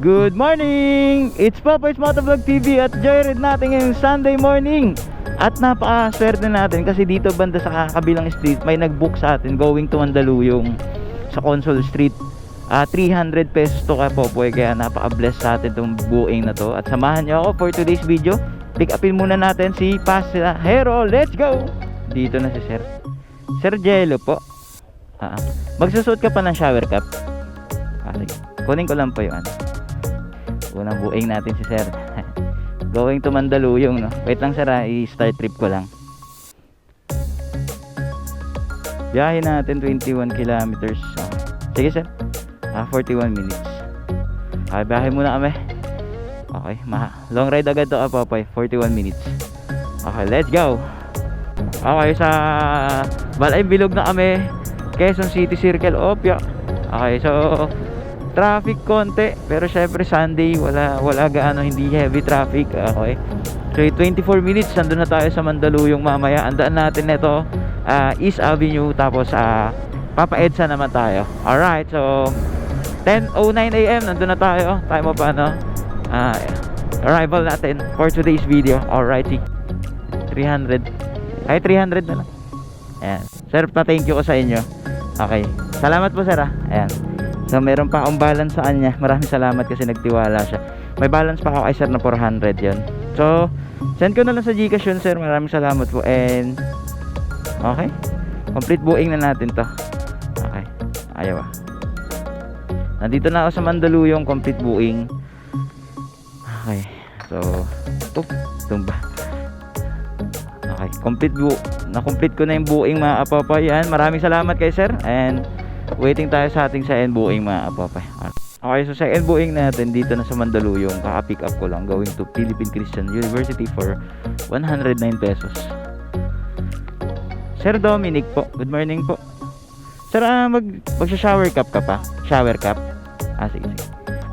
Good morning! It's Popoy's Motovlog TV at joyride natin ngayong Sunday morning. At napakaswerte natin kasi dito banda sa kabilang street may nag-book sa atin going to Mandaluyong sa Console Street. Ah, 300 pesos to ka Popoy kaya napaka-bless sa atin itong buing na to. At samahan niyo ako for today's video. Pick upin muna natin si Pasahero. Let's go! Dito na si Sir. Sir Jello po. Ah. magsusuot ka pa ng shower cap. Ah. Kunin ko lang po yun. Unang buing natin si Sir. Going to Mandaluyong, no? Wait lang sir, ah. i-start trip ko lang. Biyahe natin 21 kilometers. Ah, sige sir. Ah, 41 minutes. Ah, biyahe muna kami. Okay, ma long ride agad to Apopoy. 41 minutes. Okay, let's go. Okay, sa Balay Bilog na kami. Quezon City Circle Opia. Okay, so traffic konti pero syempre Sunday wala wala gaano hindi heavy traffic okay. So 24 minutes nandun na tayo sa Mandaluyong mamaya. Andaan natin nito ah, East Avenue tapos ah, Papa Edsa naman tayo. Alright so 10.09am nandun na tayo. Time of ano ah, arrival natin for today's video. Alright 300 ay 300 na lang. Ayan. Sir pa thank you ko sa inyo. Okay. Salamat po sir ah. Ayan So meron pa akong balance sa kanya. Maraming salamat kasi nagtiwala siya. May balance pa ako kay sir na 400 yon. So, send ko na lang sa Gcash yun sir. Maraming salamat po. And, okay. Complete buing na natin to. Okay. Ayaw ah. Nandito na ako sa Mandaluyong. Complete buing. Okay. So, ito. Tumba. Okay. Complete bu na-complete ko na yung buing mga apapa. Yan. Maraming salamat kay sir. And, waiting tayo sa ating second buing mga apapay okay so second buing natin dito na sa Mandaluyong kaka-pick up ko lang going to Philippine Christian University for 109 pesos. Sir Dominic po good morning po. Sir ah, mag magsha-shower cup ka pa? Shower cup? Ah sige sige.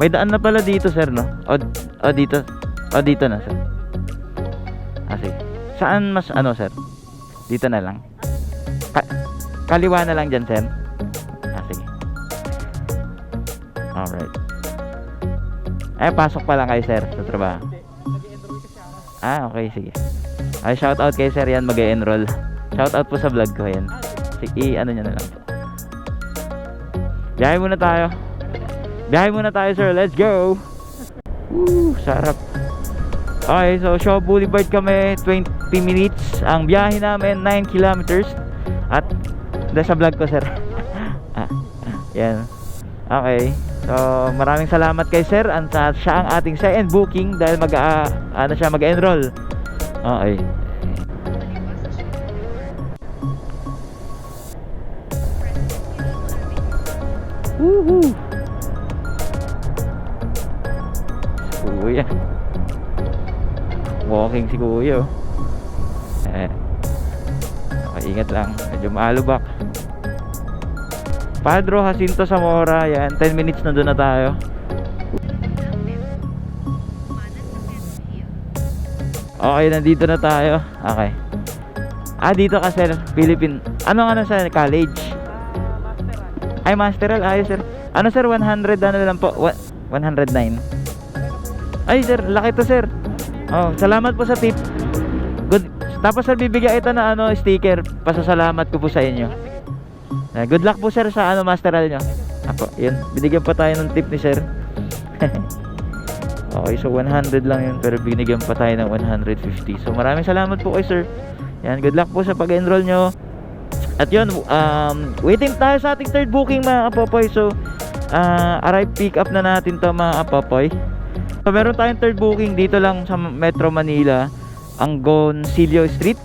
May daan na pala dito sir no? O, o dito o dito na sir. Ah sige. Saan mas ano sir? Dito na lang. Ka- kaliwa na lang dyan sir Alright. Eh, pasok pa lang kay sir sa trabaho. Ah, okay, sige. Ay, shout out kay sir yan, mag enroll Shout out po sa vlog ko yan. Sige, ano nyo na lang po. Biyahe muna tayo. Biyahe muna tayo, sir. Let's go! Woo, sarap. Okay, so Shaw Boulevard kami, 20 minutes. Ang biyahe namin, 9 kilometers. At, dahil sa vlog ko, sir. Ah, yan. Okay. So, maraming salamat kay Sir. Ang sa siya ang ating second booking dahil mag ah, ano siya mag-enroll. Okay. Woohoo! Si Kuya. Walking si Kuya. oh. Eh. Okay, ingat lang. Medyo maalubak. Padro Jacinto Zamora, yan. 10 minutes na doon na tayo. Okay, nandito na tayo. Okay. Ah, dito ka sir, Philippine. Ano ano sa college? Ay, masteral. Ayos sir. Ano sir, 100 ano lang po? Wa- 109. Ay sir, laki to sir. Oh, salamat po sa tip. Good. Tapos sir, bibigyan ito na ano, sticker. Pasasalamat ko po sa inyo. Eh, good luck po sir sa ano masteral nyo. Apo, yun. Binigyan pa tayo ng tip ni sir. okay, so 100 lang yun pero binigyan pa tayo ng 150. So maraming salamat po kay sir. Yan, good luck po sa pag-enroll nyo. At yun, um, waiting tayo sa ating third booking mga kapopoy. So, uh, arrive pick up na natin to mga kapopoy. So, meron tayong third booking dito lang sa Metro Manila, ang Goncillo Street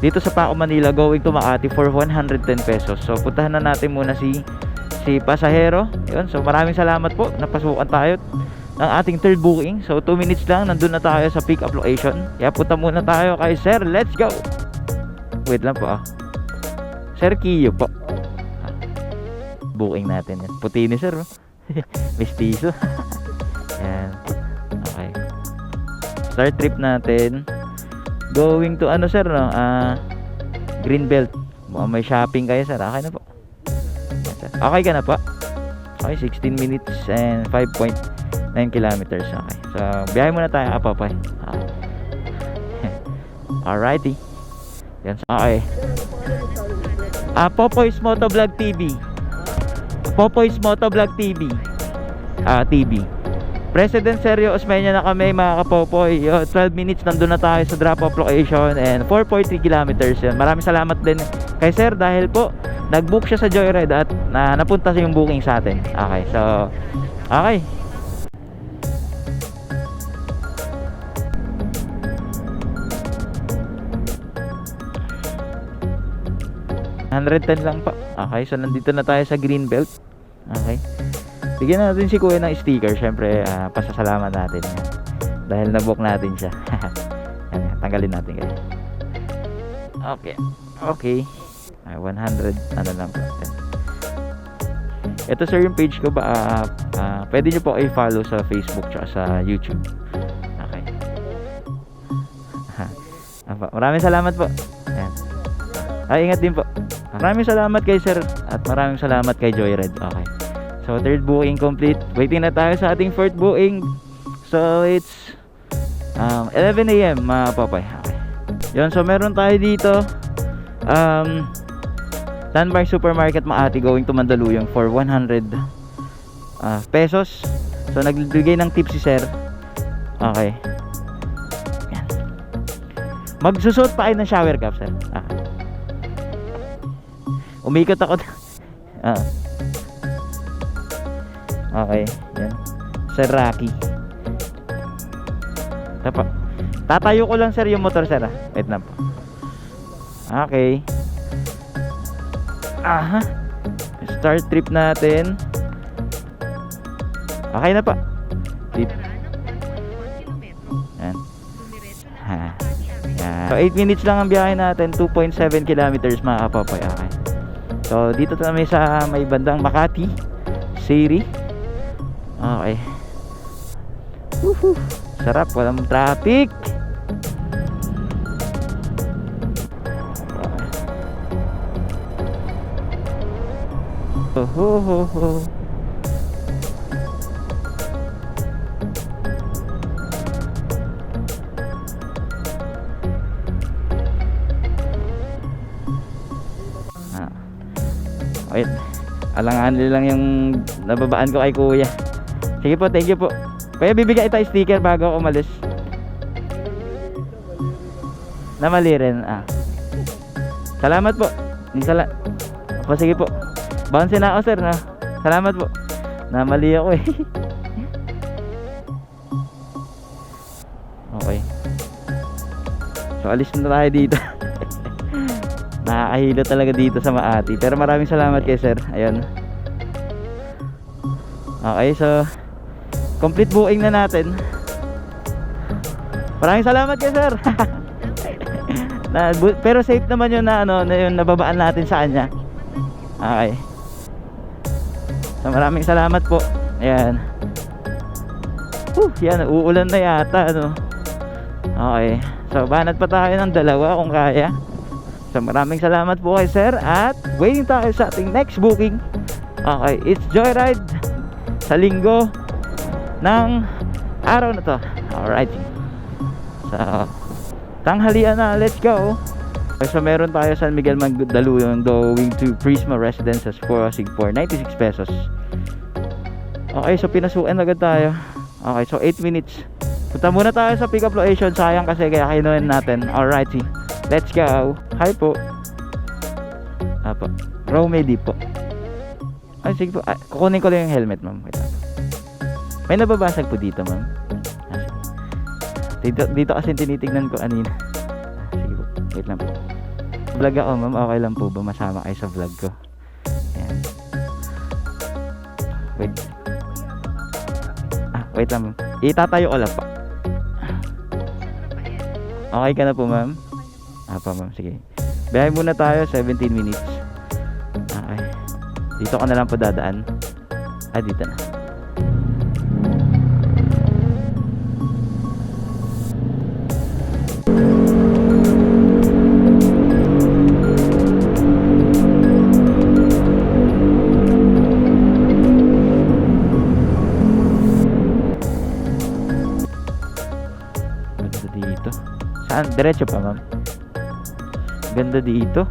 dito sa Paco Manila going to Makati for 110 pesos. So puntahan na natin muna si si pasahero. Yun. So maraming salamat po. Napasukan tayo ng ating third booking. So 2 minutes lang nandun na tayo sa pick up location. Kaya punta muna tayo kay Sir. Let's go. Wait lang po ah. Sir Kiyo po. Ah, Booking natin yan. Puti ni Sir. oh. Mestizo. Yan. Okay. Start trip natin going to ano sir no ah Greenbelt Mukhang may shopping kayo sir okay na po okay ka na po okay 16 minutes and 5 point 9 kilometers. Okay. So, biyahe muna tayo, Apopoy. Okay. Alrighty. Yan. Okay. Ah, Popoy's Motovlog TV. Popoy's Motovlog TV. Ah, TV. President Sergio Osmeña na kami mga kapopoy. Yo, 12 minutes nandun na tayo sa drop-off location and 4.3 kilometers yun. Maraming salamat din kay Sir dahil po nag-book siya sa Joyride at na, napunta sa yung booking sa atin. Okay, so okay. $110 lang pa. Okay, so nandito na tayo sa Greenbelt. Okay. Bigyan natin si Kuya ng sticker. Siyempre, ah, pasasalamat natin. Dahil nabook natin siya. Yan, tanggalin natin kayo. Okay. Okay. Ah, 100, ano lang. Yan. Ito sir yung page ko ba ah, ah, pwede nyo po i-follow sa Facebook tsaka sa YouTube. Okay. Maraming salamat po. Ayan. Ay, ingat din po. Maraming salamat kay sir at maraming salamat kay Joyride. Okay. So third booking complete. Waiting na tayo sa ating fourth booking. So it's um, 11 a.m. mga papay. Okay. Yun, so meron tayo dito um, Landmark Supermarket Maati going to Mandaluyong for 100 ah, pesos. So nagbigay ng tip si sir. Okay. Yan. Magsusot pa kayo ng shower cap, sir. Ah. Umikot ako. ah. Okay, yan. Sir Rocky. Tapa. Tatayo ko lang sir yung motor sir ah. Wait lang po. Okay. Aha. Start trip natin. Okay na pa. Trip. Yan. Ha. Yan. So 8 minutes lang ang biyahe natin. 2.7 kilometers mga. Okay. So dito kami sa may bandang Makati City. Okay. Woohoo. Sarap, walang traffic. Ho, ho, ho. Ah. Wait. Alanganin lang yung nababaan ko kay kuya. Sige po, thank you po. Kuya, bibigay tayo sticker bago ako umalis. Na mali rin. Ah. Salamat po. Sala po, sige po. Bounce na ako, sir. Na. Salamat po. Namali ako eh. okay. So, alis na tayo dito. Nakakahilo talaga dito sa Maati. Pero maraming salamat kay sir. Ayun. Okay, so complete booking na natin. Maraming salamat kay sir. na, pero safe naman yun na ano, na yun nababaan natin sa kanya. Okay. So maraming salamat po. Ayan. Whew, yan, uulan na yata, ano. Okay. So, banat pa tayo ng dalawa kung kaya. So, maraming salamat po kay sir at waiting tayo sa ating next booking. Okay, it's Joyride sa linggo ng araw na to. Alright. So, tanghalian na. Let's go. So, meron tayo San Miguel Magdaluyong going to Prisma Residences for for 96 pesos. Okay, so pinasukan agad tayo. Okay, so 8 minutes. Punta muna tayo sa pick up location. Sayang kasi kaya kinuhin natin. Alrighty. Let's go. Hi po. Apo. Romedy po. Ay, sige po. Ah, kukunin ko lang yung helmet, ma'am. Wait lang. May nababasag po dito, ma'am. Dito, dito kasi tinitignan ko kanina. Sige po. Wait lang po. Vlog ako, ma'am. Okay lang po ba masama kayo sa vlog ko? Ayan. Wait. Ah, wait lang, ma'am. Itatayo ko lang po. Okay ka na po, ma'am? Ah, pa, ma'am. Sige. Biyahe muna tayo, 17 minutes. Okay. Dito ka na lang po dadaan. Ah, dito na. Diretso pa, ma'am. Ganda dito.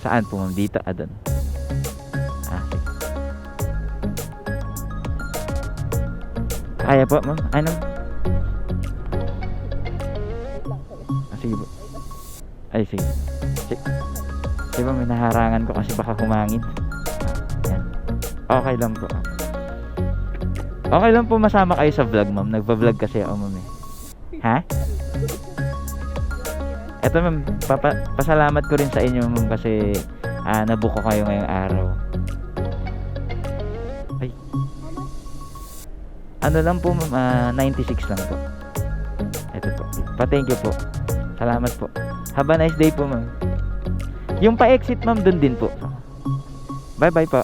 Saan po, ma'am? Dito? Ah, doon. Ah. Kaya po, ma'am. Ano? Ah, sige po. Ay, sige. Sige. Po, may naharangan ko kasi baka humangin. Yan. Okay lang po. Okay lang po masama kayo sa vlog, ma'am. Nagpa-vlog kasi ako, ma'am. Eh. Ha? Eto, ma'am. Papa, pasalamat ko rin sa inyo, ma'am, kasi ah, nabuko kayo ngayong araw. Ay. Ano lang po, ma'am. ah, 96 lang po. Eto po. Pa-thank you po. Salamat po. Have a nice day po, ma'am. Yung pa-exit, ma'am, dun din po. Bye-bye po.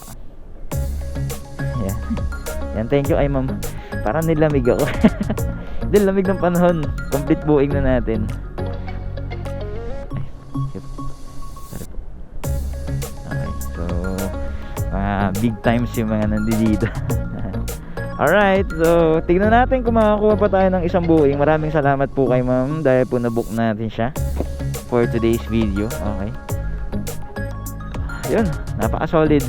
Yan. Yan, thank you ay ma'am. Parang nilamig ako. Dahil lamig ng panahon. Complete buing na natin. Okay, so mga big times yung mga nandito. Alright, so tignan natin kung makakuha pa tayo ng isang buing. Maraming salamat po kay ma'am dahil po nabook natin siya for today's video. Okay. Yun, napaka-solid.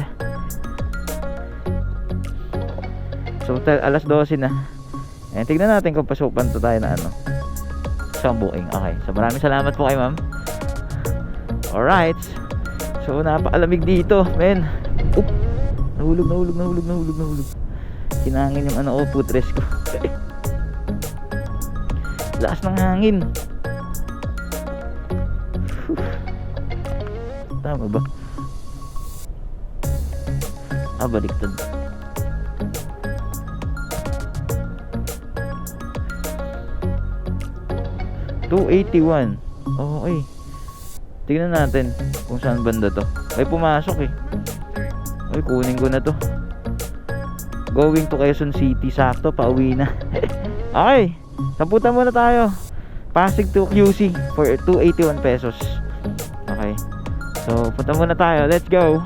So, tal- alas 12 na. Ayan, tignan natin kung pasukan to tayo na ano. Isang buking. Okay. So, maraming salamat po kay ma'am. Alright. So, napakalamig dito, men. Oop. Nahulog, nahulog, nahulog, nahulog, nahulog. Kinangin yung ano, oh, putres ko. Lakas ng hangin. Tama ba? Ah, baliktad. Two eighty-one. Okay. Tignan natin kung saan banda to. May pumasok eh. Ay, kunin ko na to. Going to Quezon City. Sakto, pauwi na. okay. Samputan muna tayo. Pasig to QC for 281 pesos. Okay. So, punta muna tayo. Let's go.